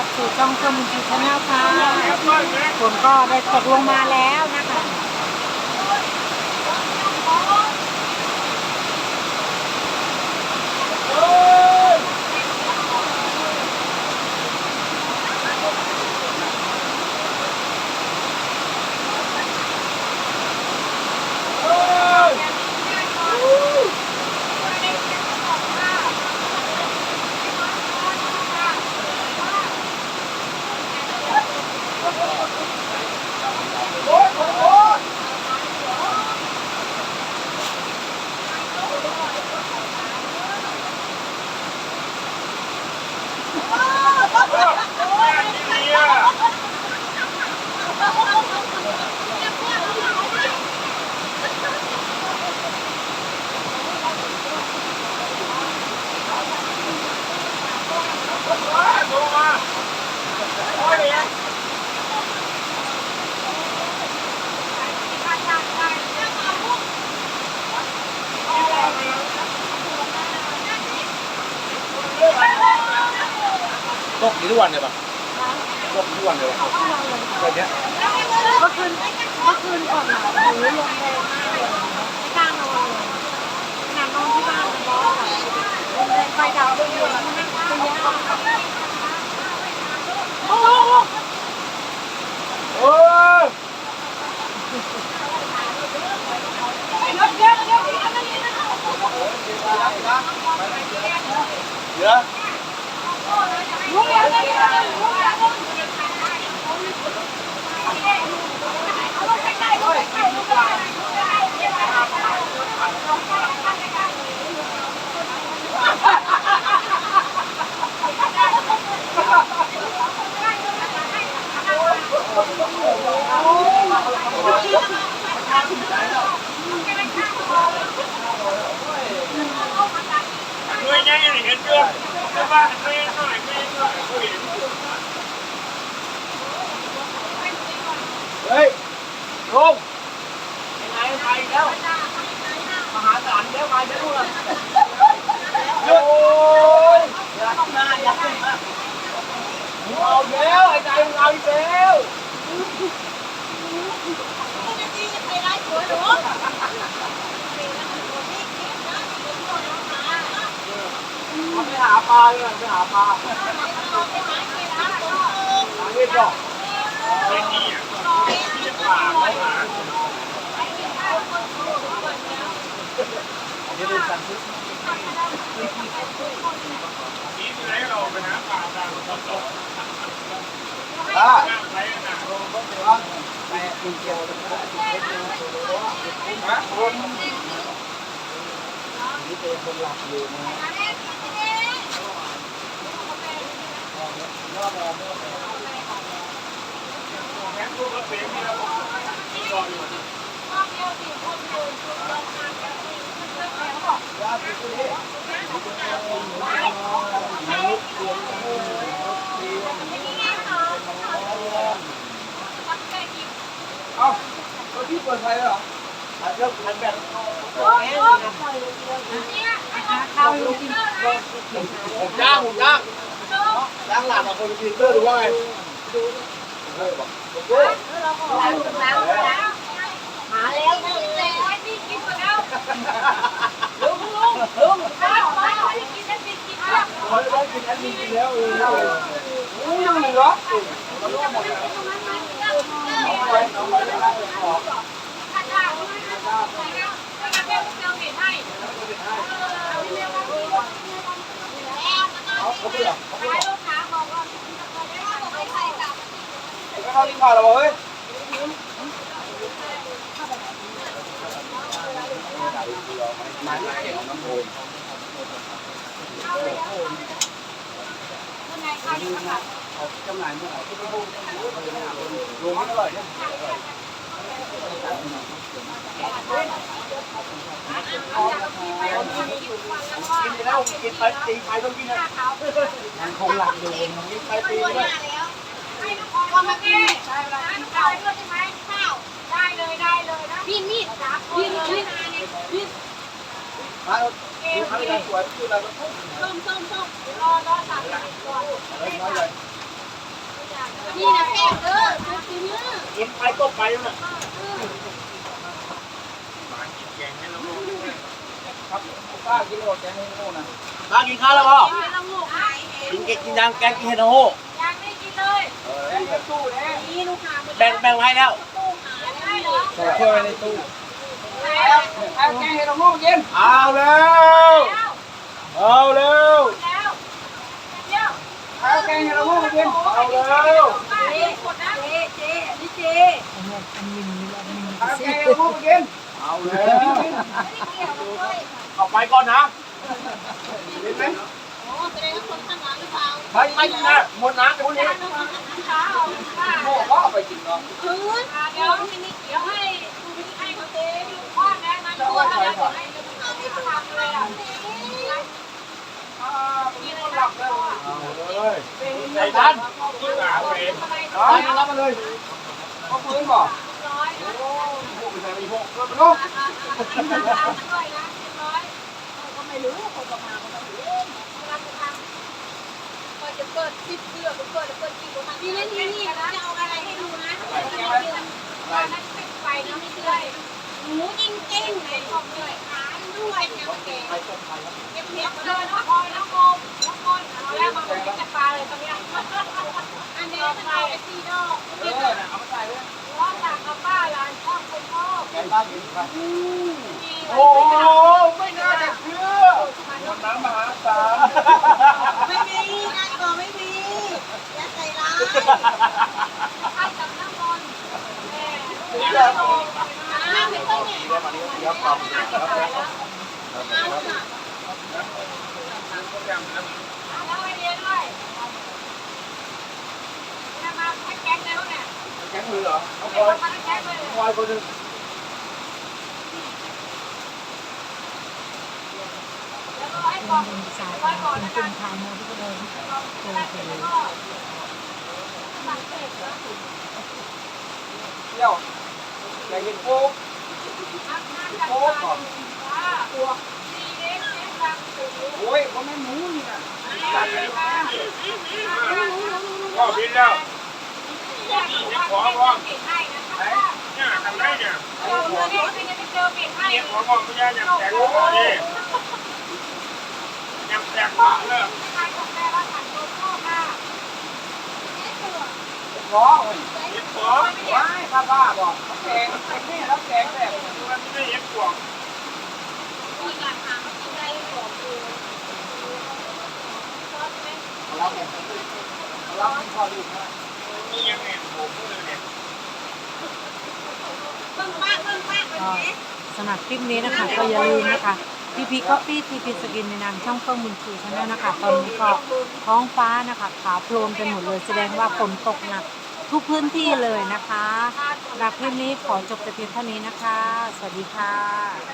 รับสู่ช่องเครื่องมือจีชาแนลค่ะฝนก็ได้ตกลงมาแล้วนะคะ ตกทุกวันเลยปะตกทุกวันเลยปะแบบเนี้ยเมื่อคืนเมื่อคืนก่อนหนาวหนูลงแรงมากเลยไม่กล้านอนเลยขนาดนอนที่บ้านมันร้อนค่ะลมแรงไฟดับไปเยอะไม่ไม่ยากโอ้ยเดี๋ยวด้วย Thank you. เอาแล้วไอ้ใจเอาอีกแล้วเขาไปหาปลาเลยไปหาปลาหาเห็ดดอกไม่มีอะมี แต่ปลาเขานี่เป็นการซื้อที่ไหนเราไปหาปลาตามตอนตกอ่าน้ำไหลหนาแปะคุณเกียวฮะนี่เป็นคนหลักอยู่นะแม่พูดก็เป็นที่เราที่รออยู่ เอ้าตัวที่เปิดไฟแล้วเหรออันเริ่มอันแบบข้าวลูกกินผมจ้างผมจ้างจ้างหลานมาคนพิมพ์เตอร์หรือว่าไงเฮ้ยบอกโอเคหาแล้ว เขาได้กินแอดมินแล้วเอออู้ยังเหลือมาร่วมหมดเลยไปน้องไปได้ขอเขาเขาไปหรอเขาไปหรอ เขาลิ้นผ่านเราเฮ้ยมาที่เก่งน้ำโอนเขาจำหน่ายเมื่อไหร่ที่พูดรวมไม่อร่อยเนี่ยกินไปแล้วกินไปตีไปต้องกินนะมันคงหลักอยู่กินไปตีไปด้วยพี่มีดพี่มีดพี่มาดูทำการสวยคืออะไรก็ส้มส้มส้มรอรอสั่งก่อนน้อยเลยนี่นะแซ่บเด้อซื้อซื้อกินไปก็ไปแล้วน่ะครับป้ากิโลแกงให้โน่นนะมากินข้าวแล้วพ่อไม่ต้องลูกขายเองกินเก็กกินยางแกงกินเห็ดโอ้ โหยังไม่กินเลยแกงในตู้แน่นี่ลูกค้าแบ่งแบ่งไว้แล้วตู้หาได้เหรอใส่ถ้วยไว้ในตู้เอาแกงให้เราโน่นกินเอาแล้วแล้วเอาแล้วแล้วเดี๋ยวเอาแกงให้เราโน่นกินเอาแล้วเจ๊กดนะเจ๊เจ๊อันนี้เจ๊เอาแกงให้เราโน่นกินเอาแล้วไม่ได้เกี่ยวด้วยเอาไปก่อนนะเห็นไหม ไปไม่กินนะหมดน้ำเดี๋ยววันนี้ข้าวข้าวโม่ก็เอาไปกินเนาะคืนเดี๋ยวให้นี่เดี๋ยวให้ดูวิธีให้เขาเจ๊ดูว่าแม่มันตัวแล้วเดี๋ยวให้เอาไม่ทำเลยอะอ่ามีคนหลับแล้วเอาเลยใจดันกินหนาเวรเอารับมาเลยเอาปืนบอกร้อยนะโอ้พวกไปใส่ไปพวกเพิ่มไปลูกร้อนะร้อยก็ไม่รู้คนประมาณก็ไม่รู้ำก็จะเปิดซิปเสื้อเปิดเปิดเปิดกี่คนนี่นี่นี่นี่จะเอาอะไรให้ดูนะตอนนั้นเป็นไฟนะไม่เชื่อหมูจริงจริงเลยของเลยขาด้วยแนวแกไปต้มไปคเก็บเห็ดเลยน้องพลอยน้องโมน้องมนเอาแล้วมาเป็นจักรปลาเลยตอนนี้อันนี้เป็นเอาไปซีดอกเออเอามาใส่เลยร้องจากกับป้าหลานชอบคนชอบแกงบ้ากินครับโอ้ไม่น่าจะเชื่อหมดน้ำมหาศาล ไม่มีนายบอกไม่มีอย่า ให้กับน้ำมนต์แม่น้ำมนต์น้ำไม่ต้องเนี่ยเอาล่ะเอาไว้เรียนด้วยจะมาแก๊งแล้วเนี่ยแกงมือเหรอเอาคอยต้องมาให้แก๊งเลยคอยคนนึงแล้วก็ให้บอกไว้ก่อนนะกันเที่ยวแกงกินโค้กโอ้ก่อ นตัวสี่เล็กเล็กดังสูงโอ้ยเขาไม่หมูนี่นะก็บินแล้วอยากขอว่าเปลี่ยนให้นะคะเนี่ยทำไรเนี่ยเราเมื่อนี้เป็นจะเจอเปลี่ยนให้เนี่ยขอบอกไม่ได้ยังแตกหัวนี่ยังแตกหัวเลย ใครของแม่ว่าสั่งโลโก้ค่ะ ร้อเฮ้ยเย็บหัวว้ายข้าบ้าบอกแกงแกงนี่แล้วแกงแบบมันไม่ได้เย็บหัวหมากินได้ของคือชอบไหมเราแบบเราไม่พอดูนะมียังไงผมเลยเนี่ยเบิ่งมาเบิ่งมาสำหรับคลิปนี้นะคะก็อย่าลืมนะคะพีพีก็ปี้ทีพีสกินในนามช่องเฟิร์มบุญชูชาแนลนะคะ ตอนนี้ก็ท้องฟ้านะคะขาวโพลนไปหมดเลยแสดงว่าฝนตกหนัก ทุกพื้นที่เลยนะคะสำหรับคลิปนี้ขอจบแต่เพียงเท่านี้นะคะ สวัสดีค่ะ